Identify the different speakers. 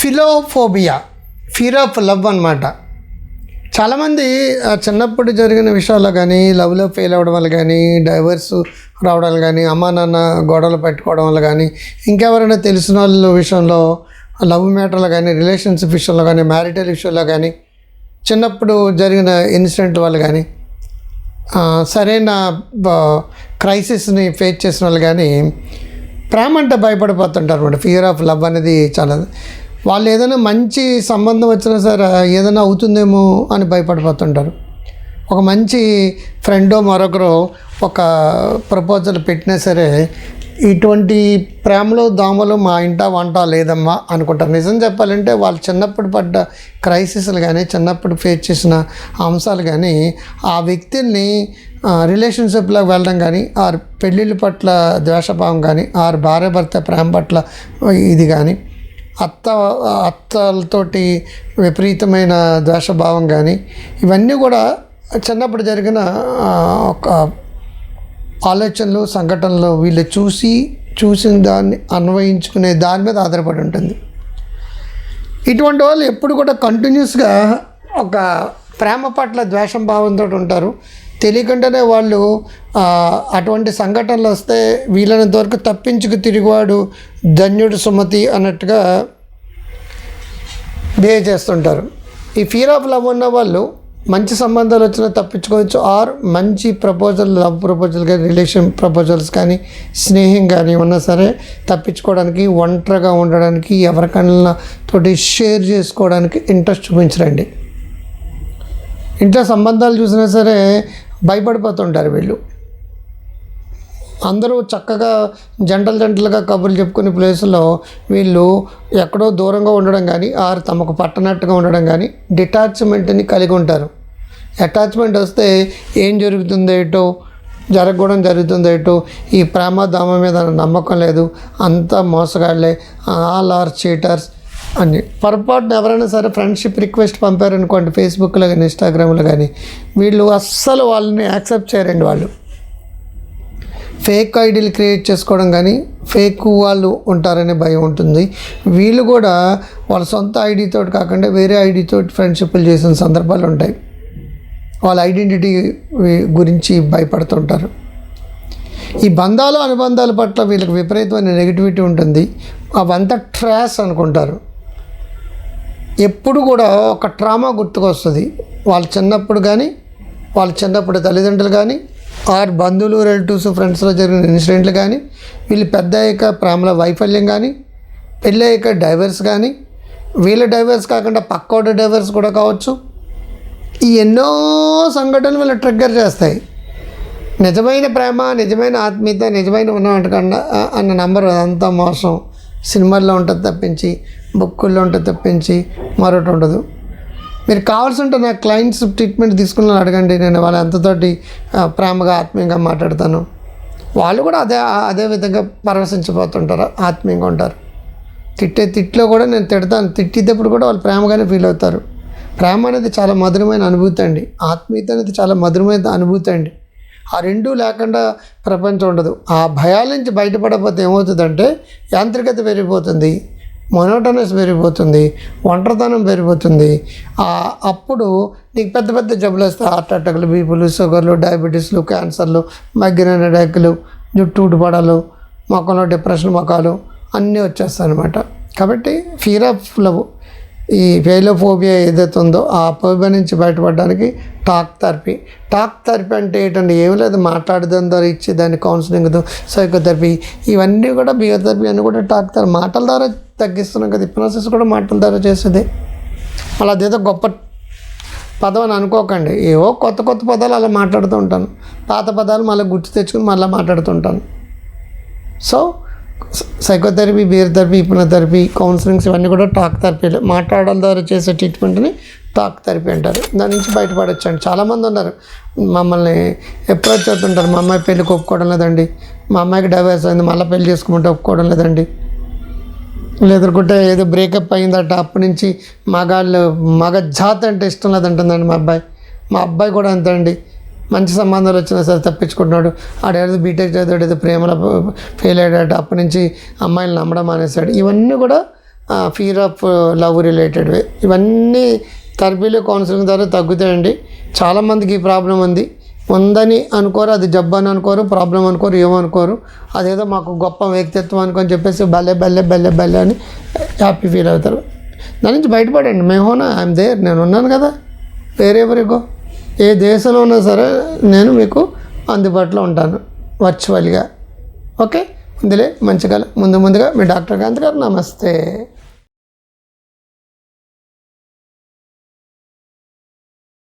Speaker 1: ఫిలోఫోబియా fear of love అనమాట చాలామంది చిన్నప్పుడు జరిగిన విషయాల్లో కానీ లవ్లో ఫెయిల్ అవ్వడం వల్ల కానీ డైవర్స్ రావడం కానీ అమ్మా నాన్న గొడవలు పెట్టుకోవడం వల్ల కానీ ఇంకెవరైనా తెలిసిన వాళ్ళ విషయంలో లవ్ మ్యాటర్లో కానీ రిలేషన్షిప్ విషయంలో కానీ మ్యారిటల్ విషయంలో కానీ చిన్నప్పుడు జరిగిన ఇన్సిడెంట్ వల్ల కానీ సరైన క్రైసిస్ని ఫేస్ చేసిన వాళ్ళు కానీ ప్రేమ అంటే భయపడిపోతుంటారు అనమాట ఫియర్ ఆఫ్ లవ్ అనేది చాలా వాళ్ళు ఏదైనా మంచి సంబంధం వచ్చినా సరే ఏదైనా అవుతుందేమో అని భయపడిపోతుంటారు. ఒక మంచి ఫ్రెండో మరొకరు ఒక ప్రపోజల్ పెట్టినా సరే ఇటువంటి ప్రేమలో దోమలు మా ఇంట వంట లేదమ్మా అనుకుంటారు. నిజం చెప్పాలంటే వాళ్ళు చిన్నప్పుడు పడ్డ క్రైసిస్లు కానీ చిన్నప్పుడు ఫేస్ చేసిన అంశాలు కానీ ఆ వ్యక్తిని రిలేషన్షిప్లోకి వెళ్ళడం కానీ ఆరు పెళ్ళిళ్ళ పట్ల ద్వేషభావం కానీ ఆర్ భార్య భర్త ప్రేమ పట్ల ఇది కానీ అత్త అత్తలతోటి విపరీతమైన ద్వేషభావం కానీ ఇవన్నీ కూడా చిన్నప్పుడు జరిగిన ఒక ఆలోచనలు సంఘటనలు వీళ్ళు చూసి చూసిన దాన్ని అన్వయించుకునే దాని మీద ఆధారపడి ఉంటుంది. ఇటువంటి వాళ్ళు ఎప్పుడు కూడా కంటిన్యూస్గా ఒక ప్రేమ పట్ల ద్వేషం భావంతో ఉంటారు. తెలియకుండానే వాళ్ళు అటువంటి సంఘటనలు వస్తే వీలైనంత వరకు తప్పించుకు తిరిగివాడు ధన్యుడు సుమతి అన్నట్టుగా బిహేవ్ చేస్తుంటారు. ఈ ఫియర్ ఆఫ్ లవ్ ఉన్న వాళ్ళు మంచి సంబంధాలు వచ్చినా తప్పించుకోవచ్చు. ఆర్ మంచి ప్రపోజల్ లవ్ ప్రపోజల్ కానీ రిలేషన్ ప్రపోజల్స్ కానీ స్నేహం కానీ ఉన్నా సరే తప్పించుకోవడానికి ఒంటరిగా ఉండడానికి ఎవరికైనా తోటి షేర్ చేసుకోవడానికి ఇంట్రెస్ట్ చూపించరండి. ఇంట్లో సంబంధాలు చూసినా సరే భయపడిపోతుంటారు వీళ్ళు. అందరూ చక్కగా జంటలు జంటలుగా కబుర్లు చెప్పుకునే ప్లేస్లో వీళ్ళు ఎక్కడో దూరంగా ఉండడం కానీ ఆరు తమకు పట్టనట్టుగా ఉండడం కానీ డిటాచ్మెంట్ని కలిగి ఉంటారు. అటాచ్మెంట్ వస్తే ఏం జరుగుతుందో ఏటో జరగకూడదు జరుగుతుందో ఏటో ఈ ప్రేమ దామ మీద నమ్మకం లేదు అంతా మోసగాళ్ళే ఆల్ ఆర్ చీటర్స్ అని. పొరపాటున ఎవరైనా సరే ఫ్రెండ్షిప్ రిక్వెస్ట్ పంపారనుకోండి ఫేస్బుక్లో కానీ ఇన్స్టాగ్రామ్లో కానీ వీళ్ళు అస్సలు వాళ్ళని యాక్సెప్ట్ చేయరండి వాళ్ళు. ఫేక్ ఐడీలు క్రియేట్ చేసుకోవడం కానీ ఫేక్ వాళ్ళు ఉంటారనే భయం ఉంటుంది. వీళ్ళు కూడా వాళ్ళ సొంత ఐడితో కాకుండా వేరే ఐడితో ఫ్రెండ్షిప్లు చేసిన సందర్భాలు ఉంటాయి. వాళ్ళ ఐడెంటిటీ గురించి భయపడుతుంటారు. ఈ బంధాలు అనుబంధాల పట్ల వీళ్ళకి విపరీతమైన నెగిటివిటీ ఉంటుంది. అవంతా ట్రాస్ అనుకుంటారు. ఎప్పుడు కూడా ఒక ట్రామా గుర్తుకొస్తుంది. వాళ్ళు చిన్నప్పుడు కానీ వాళ్ళ చిన్నప్పుడు తల్లిదండ్రులు కానీ ఆర్ బంధువులు రిలేటివ్స్ ఫ్రెండ్స్లో జరిగిన ఇన్సిడెంట్లు కానీ వీళ్ళు పెద్ద అయ్యాక ప్రేమల వైఫల్యం కానీ పెళ్ళి అయ్యాక డైవర్స్ కానీ వీళ్ళ డైవర్స్ కాకుండా పక్కోటి డైవర్స్ కూడా కావచ్చు. ఈ ఎన్నో సంఘటనలు వీళ్ళు ట్రిగ్గర్ చేస్తాయి. నిజమైన ప్రేమ నిజమైన ఆత్మీయత నిజమైన ఉన్నట్టుకన్నా అన్న నంబర్ అదంతా మోసం. సినిమాల్లో ఉంటుంది తప్పించి బుక్కుల్లో ఉంటుంది తప్పించి మరొకటి ఉండదు. మీరు కావాల్సి ఉంటే నా క్లయింట్స్ ట్రీట్మెంట్ తీసుకున్న అడగండి. నేను వాళ్ళ ఎంతతోటి ప్రేమగా ఆత్మీయంగా మాట్లాడతాను. వాళ్ళు కూడా అదే అదే విధంగా పరవశించిపోతుంటారు ఆత్మీయంగా ఉంటారు. తిట్టే తిట్లో కూడా నేను తిడతాను. తిట్టేటప్పుడు కూడా వాళ్ళు ప్రేమగానే ఫీల్ అవుతారు. ప్రేమ అనేది చాలా మధురమైన అనుభూతి అండి. ఆత్మీయత అనేది చాలా మధురమైన అనుభూతి అండి. ఆ రెండూ లేకుండా ప్రపంచం ఉండదు. ఆ భయాల నుంచి బయటపడకపోతే ఏమవుతుందంటే యాంత్రికత పెరిగిపోతుంది. మొనోటనస్ పెరిగిపోతుంది ఒంటరితనం పెరిగిపోతుంది. అప్పుడు నీకు పెద్ద పెద్ద జబ్బులు వస్తాయి. హార్ట్ అటాక్లు బీపీలు షుగర్లు డయాబెటీస్లు క్యాన్సర్లు మైగ్రేన్ అటాక్లు జుట్టు ఊడిపడాలు మొక్కలో డిప్రెషన్ మొక్కలు అన్నీ వచ్చేస్తాయి అనమాట కాబట్టి ఫీర్ ఆఫ్ లవ్ ఈ ఫెయిలోఫోబియా ఏదైతే ఉందో ఆ ఫోబియా నుంచి బయటపడడానికి టాక్ థెరపీ. టాక్ థెరపీ అంటే ఏంటంటే ఏమి లేదు మాట్లాడడం ద్వారా ఇచ్చి దాన్ని కౌన్సిలింగ్ సైకోథెరపీ. ఇవన్నీ కూడా బియోథెరపీ అన్నీ కూడా టాక్ థెరపీ మాటల ద్వారా తగ్గిస్తున్నాం కదా హిప్నాసిస్ కూడా మాటల ద్వారా చేసేది. మళ్ళీ అదేదో గొప్ప పదం అని అనుకోకండి. ఏవో కొత్త కొత్త పదాలు అలా మాట్లాడుతూ ఉంటాను. పాత పదాలు మళ్ళీ గుర్తు తెచ్చుకుని మళ్ళీ మాట్లాడుతుంటాను so psychotherapy beer therapy hypnotherapy counsellings ఇవన్నీ కూడా టాక్ థెరపీలు మాట్లాడడం ద్వారా చేసే ట్రీట్మెంట్ని టాక్ థెరపీ అంటారు. దాని నుంచి బయటపడొచ్చు అండి చాలామంది ఉన్నారు. మమ్మల్ని అప్రోచ్ అవుతుంటారు. మా అమ్మాయి పెళ్ళికి ఒప్పుకోవడం లేదండి. మా అమ్మాయికి డైవర్స్ అయింది. మళ్ళీ పెళ్ళి చేసుకుంటే ఒప్పుకోవడం లేదండి. లేదనుకుంటే ఏదో బ్రేకప్ అయిందట. అప్పటి నుంచి మగాళ్ళు మగ జాతి అంటే ఇష్టం లేదంటుందండి మా అబ్బాయి. మా అబ్బాయి కూడా అంతే అండి. మంచి సంబంధాలు వచ్చినా సరే తప్పించుకుంటున్నాడు. ఆడేదో బీటెక్ చదివాడు ఏదో ప్రేమలో ఫెయిల్ అయ్యాడు అప్పటి నుంచి అమ్మాయిలు నమ్మడం మానేశాడు. ఇవన్నీ కూడా ఫీర్ ఆఫ్ లవ్ రిలేటెడ్వి ఇవన్నీ థెరపీలో కౌన్సిలింగ్ ద్వారా తగ్గుతాయండి. చాలామందికి ఈ ప్రాబ్లం ఉంది. ఉందని అనుకోరు అది జబ్బు అని అనుకోరు ప్రాబ్లం అనుకోరు ఏమనుకోరు అదేదో మాకు గొప్ప వ్యక్తిత్వం అనుకొని చెప్పేసి బల్లె బల్లె బల్లె బల్లె అని హ్యాపీ ఫీల్ అవుతారు. దాని నుంచి బయటపడండి. మేమోనా ఐఎమ్ దేర్ నేను ఉన్నాను కదా. వేరే ఎవరికో ఏ దేశంలో ఉన్నా సరే నేను మీకు అందుబాటులో ఉంటాను వర్చువల్గా ఓకే ముందులే మంచిగా ముందు ముందుగా మీ డాక్టర్ కాంత్ గారు నమస్తే.